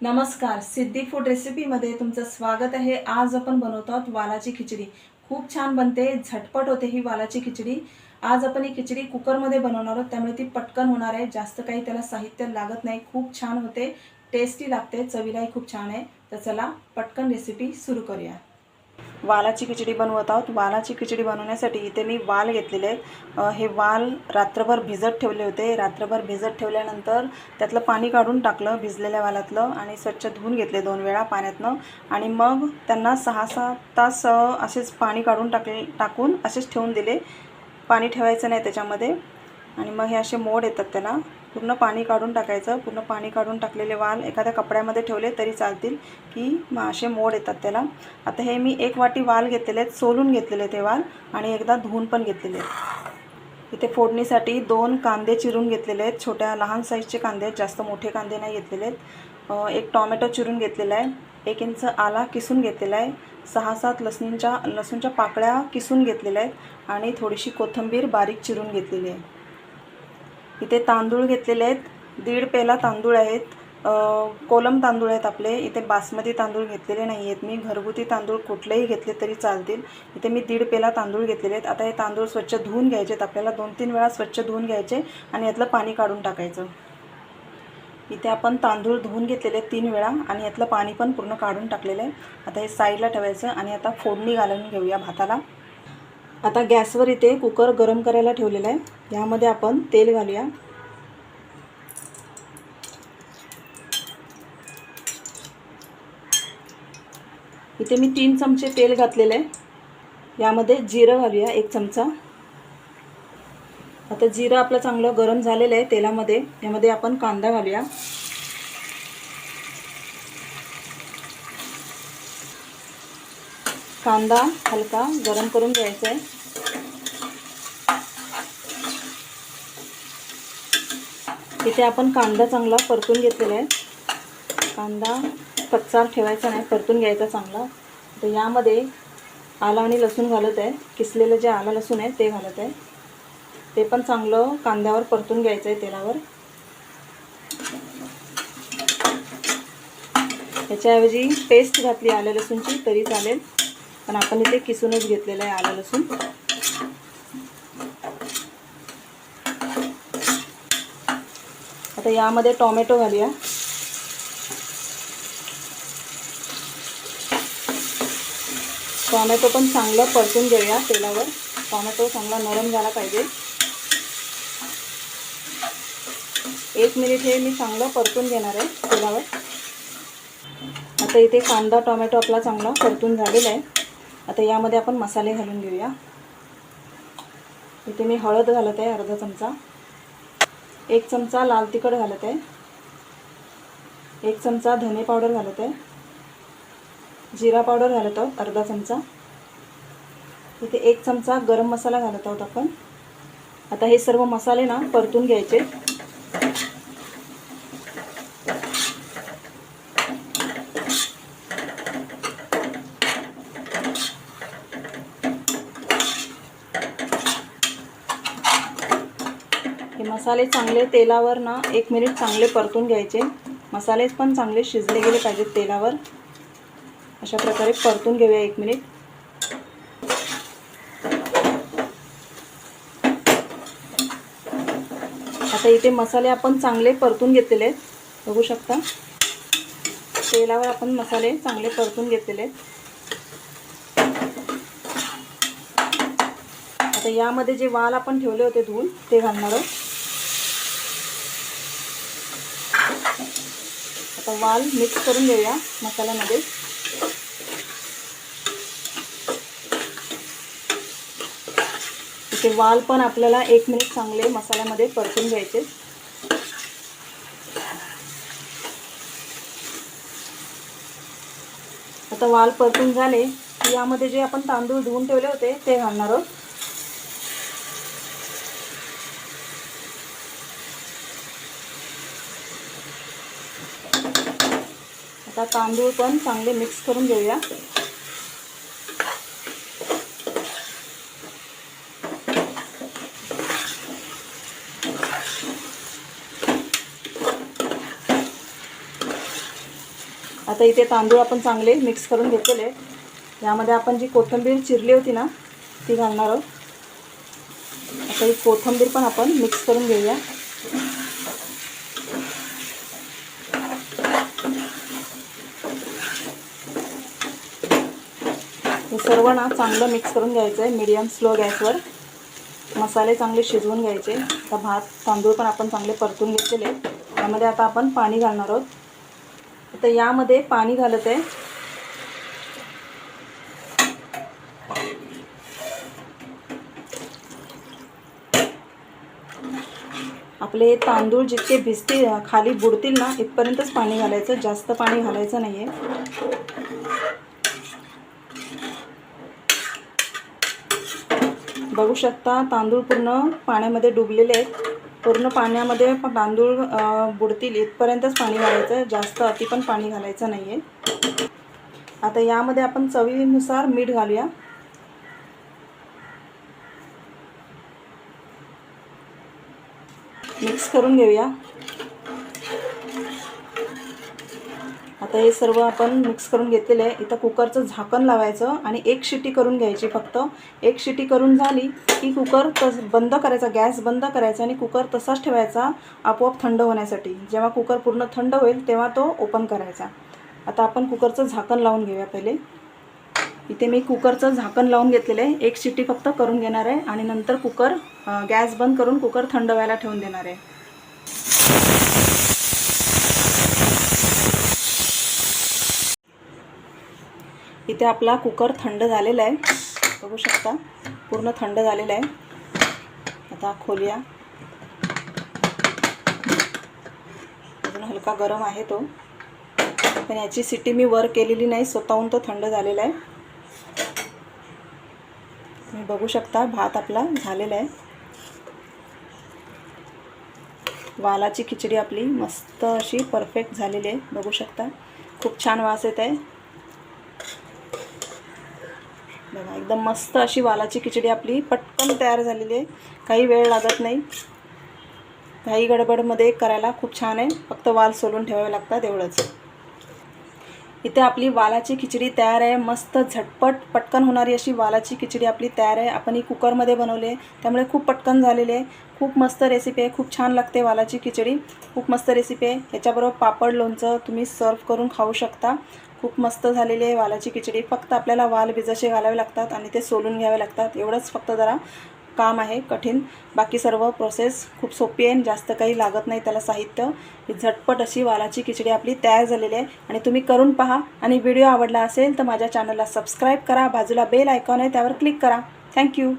नमस्कार सिद्धी फूड रेसिपीमध्ये तुमचं स्वागत आहे. आज आपण बनवतो आहोत वालाची खिचडी. खूप छान बनते झटपट होते ही वालाची खिचडी. आज आपण ही खिचडी कुकरमध्ये बनवणार आहोत त्यामुळे ती पटकन होणार आहे. जास्त काही त्याला साहित्य लागत नाही. खूप छान होते टेस्टी लागते चवीलाही खूप छान आहे. तर चला पटकन रेसिपी सुरू करूया. वालाची खिचडी बनवत आहोत. वालाची खिचडी बनवण्यासाठी इथे मी वाल घेतलेले आहेत. हे वाल रात्रभर भिजत ठेवले होते. रात्रभर भिजत ठेवल्यानंतर त्यातलं पाणी काढून टाकलं भिजलेल्या वालातलं आणि स्वच्छ धुवून घेतले दोन वेळा पाण्यातनं. आणि मग त्यांना सहा सात तास असेच पाणी काढून टाकले टाकून असेच ठेवून दिले. पाणी ठेवायचं नाही त्याच्यामध्ये. आणि मग हे असे मोड येतात त्याला पूर्ण पाणी काढून टाकायचं. पूर्ण पाणी काढून टाकलेले वाल एखाद्या कपड्यामध्ये ठेवले तरी चालतील की मग असे मोड येतात त्याला. आता हे मी एक वाटी वाल घेतलेले आहेत सोलून घेतलेले ते वाल आणि एकदा धुवून पण घेतलेले आहेत. इथे फोडणीसाठी दोन कांदे चिरून घेतलेले आहेत. छोट्या लहान साईजचे कांदे आहेत जास्त मोठे कांदे नाही घेतलेले आहेत. एक टॉमॅटो चिरून घेतलेला आहे. एक इंच आला किसून घेतलेला आहे. सहा सात लसणींच्या लसूणच्या पाकळ्या किसून घेतलेल्या आहेत आणि थोडीशी कोथिंबीर बारीक चिरून घेतलेली आहे. इथे तांदूळ घेतलेले आहेत. दीड पेला तांदूळ आहेत. कोलम तांदूळ आहेत आपले. इथे बासमती तांदूळ घेतलेले नाही आहेत. मी घरगुती तांदूळ कुठलेही घेतले तरी चालतील. इथे मी दीड पेला तांदूळ घेतलेले आहेत. आता हे तांदूळ स्वच्छ धुवून घ्यायचे आहेत. आपल्याला दोन तीन वेळा स्वच्छ धुवून घ्यायचे आणि यातलं पाणी काढून टाकायचं. इथे आपण तांदूळ धुवून घेतलेले आहेत तीन वेळा आणि यातलं पाणी पण पूर्ण काढून टाकलेलं आहे. आता हे साईडला ठेवायचं आणि आता फोडणी घालून घेऊया भाताला. आता गॅसवर इथे कुकर गरम करायला ठेवलेला आहे. यामध्ये आपण तेल घालूया. इथे मी तीन चमचे तेल घातलेलं आहे. यामध्ये जिरं घालूया एक चमचा. आता जिरं आपलं चांगलं गरम झालेलं आहे तेलामध्ये. यामध्ये आपण कांदा घालूया. कांदा हलका गरम करून घ्यायचा आहे. इथे आपण कांदा चांगला परतून घेतलेला आहे. कांदा कच्चा ठेवायचा नाही परतून घ्यायचा चांगला. तर यामध्ये आला आणि लसूण घालत आहे. किसलेलं जे आला लसूण आहे ते घालत आहे. ते पण चांगलं कांद्यावर परतून घ्यायचं आहे तेलावर. याच्याऐवजी पेस्ट घातली आलं लसूणची तरी चालेल. पण आपण इथे किसूनच घेतलेलं आहे आलं लसूण. आता यामध्ये टॉमॅटो घालूया. टॉमॅटो पण चांगलं परतून घेऊया तेलावर. टॉमॅटो चांगला नरम झाला पाहिजे. एक मिनिट हे मी चांगलं परतून घेणार आहे तेलावर. आता इथे कांदा टोमॅटो आपला चांगला परतून झालेला आहे. आता यामध्ये आपण मसाले घालून घेऊया. इथे मी हळद घालत आहे अर्धा चमचा. एक चमचा लाल तिखट घालत आहे. एक चमचा धने पावडर घालत आहे. जिरा पावडर घालत आहोत अर्धा चमचा. इथे एक चमचा गरम मसाला घालत आहोत आपण. आता हे सर्व मसाले ना परतून घ्यायचे हे मसाले चांगले तेलावर ना एक मिनिट चांगले परतून घ्यायचे. मसाले पण चांगले शिजले गेले पाहिजेत तेलावर. अशा प्रकारे परतून घेऊया एक मिनिट. आता इथे मसाले आपण चांगले परतून घेतलेले आहेत. बघू शकता. तेलावर आपण मसाले चांगले परतून घेतलेले आहेत. आता यामध्ये जे वाल आपण ठेवले होते धुवून ते घालणार आहोत. आता वाल मिक्स करून घेऊया मसाल्यामध्ये. इथे वाल पण आपल्याला एक मिनिट चांगले मसाल्यामध्ये परतून घ्यायचे. आता वाल परतून झाले यामध्ये जे आपण तांदूळ धुवून ठेवले होते ते घालणार आहोत. आता तांदूळ पण चांगले मिक्स करून घेऊया. आता इथे तांदूळ आपण चांगले मिक्स करून घेतलेले. यामध्ये आपण जी कोथिंबीर चिरली होती ना ती घालणार आहोत. आता ही कोथिंबीर पण आपण मिक्स करून घेऊया. हे सर्व ना चांगलं मिक्स करून घ्यायचं आहे. मीडियम स्लो गॅसवर. मसाले चांगले शिजवून घ्यायचे. आता भात तांदूळ पण आपण चांगले परतून घेतलेले. त्यामध्ये आता आपण पाणी घालणार आहोत. आता यामध्ये पाणी घालत आहे. आपले तांदूळ जितके भिजतील खाली बुडतील ना इथपर्यंतच पाणी घालायचं. जास्त पाणी घालायचं नाही आहे बघू शकता तांदूळ पूर्ण पाण्यामध्ये डुबलेले आहेत. पूर्ण पाण्यामध्ये तांदूळ बुडतील. इथपर्यंतच पाणी घालायचं आहे जास्त अति पण पाणी घालायचं नाही आहे आता यामध्ये आपण चवीनुसार मीठ घालूया. मिक्स करून घेऊया. आता हे सर्व आपण मिक्स करून घेतलेलं आहे. इथं कुकरचं झाकण लावायचं आणि एक शिटी करून घ्यायची फक्त. एक शिटी करून झाली की कुकर तस बंद करायचा गॅस बंद करायचा आणि कुकर तसाच ठेवायचा आपोआप थंड होण्यासाठी. जेव्हा कुकर पूर्ण थंड होईल तेव्हा तो ओपन करायचा. आता आपण कुकरचं झाकण लावून घेऊया पहिले. इथे मी कुकरचं झाकण लावून घेतलेलं आहे. एक शिटी फक्त करून घेणार आहे आणि नंतर कुकर गॅस बंद करून कुकर थंड व्हायला ठेवून देणार आहे. इथे आपला कुकर थंड झालेला आहे. बघू शकता पूर्ण थंड झालेला आहे. आता खोलूया. अजून हलका गरम आहे तो. पण याची सिटी मी वर केलेली नाही स्वतःहून तो थंड झालेला आहे. तुम्ही बघू शकता भात आपला झालेला आहे. वालाची खिचडी आपली मस्त अशी परफेक्ट झालेली आहे. बघू शकता खूप छान वास येत आहे. बघा एकदम मस्त अशी वालाची खिचडी आपली पटकन तयार झालेली आहे. काही वेळ लागत नाही. काही गडबडमध्ये करायला खूप छान आहे. फक्त वाल सोलून ठेवावे लागतात एवढंच. इथे आपली वालाची खिचडी तयार आहे. मस्त झटपट पटकन होणारी अशी वालाची खिचडी आपली तयार आहे. आपण ही कुकरमध्ये बनवली आहे. त्यामुळे खूप पटकन झालेली आहे. खूप मस्त रेसिपी आहे. खूप छान लागते वालाची खिचडी. खूप मस्त रेसिपी आहे. याच्याबरोबर पापड लोणचं तुम्ही सर्व करून खाऊ शकता. खूप मस्त झालेली आहे वालाची खिचडी. फक्त आपल्याला वाल भिजाशे घालावे लागतात आणि ते सोलून घ्यावे लागतात. एवढंच फक्त जरा काम आहे कठीण. बाकी सर्व प्रोसेस खूप सोपी आहे आणि जास्त काही लागत नाही त्याला साहित्य. ही झटपट अशी वालाची खिचडी आपली तयार झालेली आहे आणि तुम्ही करून पहा. आणि व्हिडिओ आवडला असेल तर माझ्या चॅनलला सबस्क्राईब करा. बाजूला बेल आयकॉन आहे त्यावर क्लिक करा. थँक्यू